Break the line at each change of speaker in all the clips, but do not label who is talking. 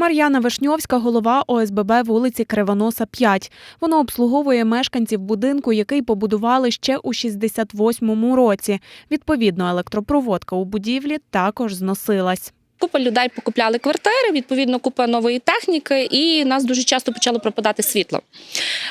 Мар'яна Вишньовська, голова ОСББ вулиці Кривоноса 5. Воно обслуговує мешканців будинку, який побудували ще у 68-му році. Відповідно, електропроводка у будівлі також зносилась.
Купа людей покупляли квартири, відповідно, купа нової техніки, і нас дуже часто почало пропадати світло.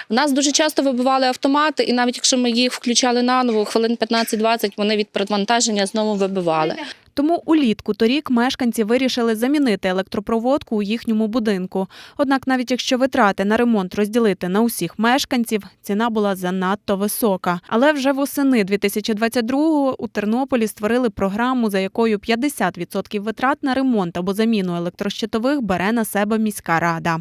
Нас дуже часто вибивали автомати, і навіть якщо ми їх включали наново, хвилин 15-20, вони від перевантаження знову вибивали.
Тому улітку торік мешканці вирішили замінити електропроводку у їхньому будинку. Однак, навіть якщо витрати на ремонт розділити на усіх мешканців, ціна була занадто висока. Але вже восени 2022-го у Тернополі створили програму, за якою 50% витрат на ремонт або заміну електрощитових бере на себе міська рада.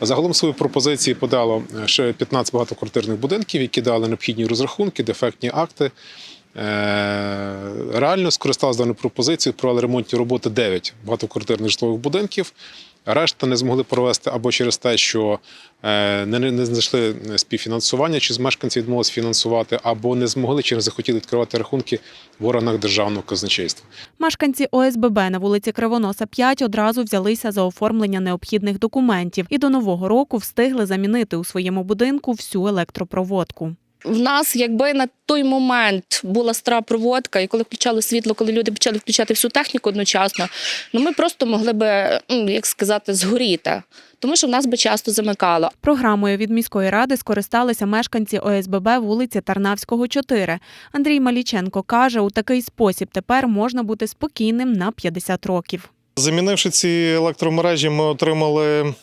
Загалом свої пропозиції подало ще 15 багатоквартирних будинків, які дали необхідні розрахунки, дефектні акти. Е, Реально скористалися даною пропозицією, провели ремонтні роботи 9 багатоквартирних житлових будинків. Решта не змогли провести або через те, що е, не знайшли співфінансування, чи з мешканців відмовилися фінансувати, або не змогли чи не захотіли відкривати рахунки в органах державного казначейства.
Мешканці ОСББ на вулиці Кривоноса 5 одразу взялися за оформлення необхідних документів і до нового року встигли замінити у своєму будинку всю електропроводку.
В нас, якби на той момент була стара проводка, і коли включали світло, коли люди почали включати всю техніку одночасно, ну ми просто могли би, як сказати, згоріти, тому що в нас би часто замикало.
Програмою від міської ради скористалися мешканці ОСББ вулиці Тарнавського, 4. Андрій Маліченко каже, у такий спосіб тепер можна бути спокійним на 50 років.
Замінивши ці електромережі, ми отримали,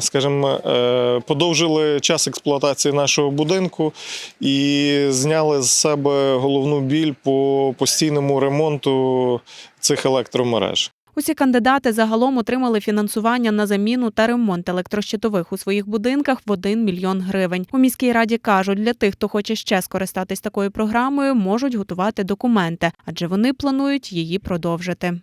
скажімо, е, подовжили час експлуатації нашого будинку і зняли з себе головну біль по постійному ремонту цих електромереж.
Усі кандидати загалом отримали фінансування на заміну та ремонт електрощитових у своїх будинках в 1 мільйон гривень. У міській раді кажуть, для тих, хто хоче ще скористатись такою програмою, можуть готувати документи, адже вони планують її продовжити.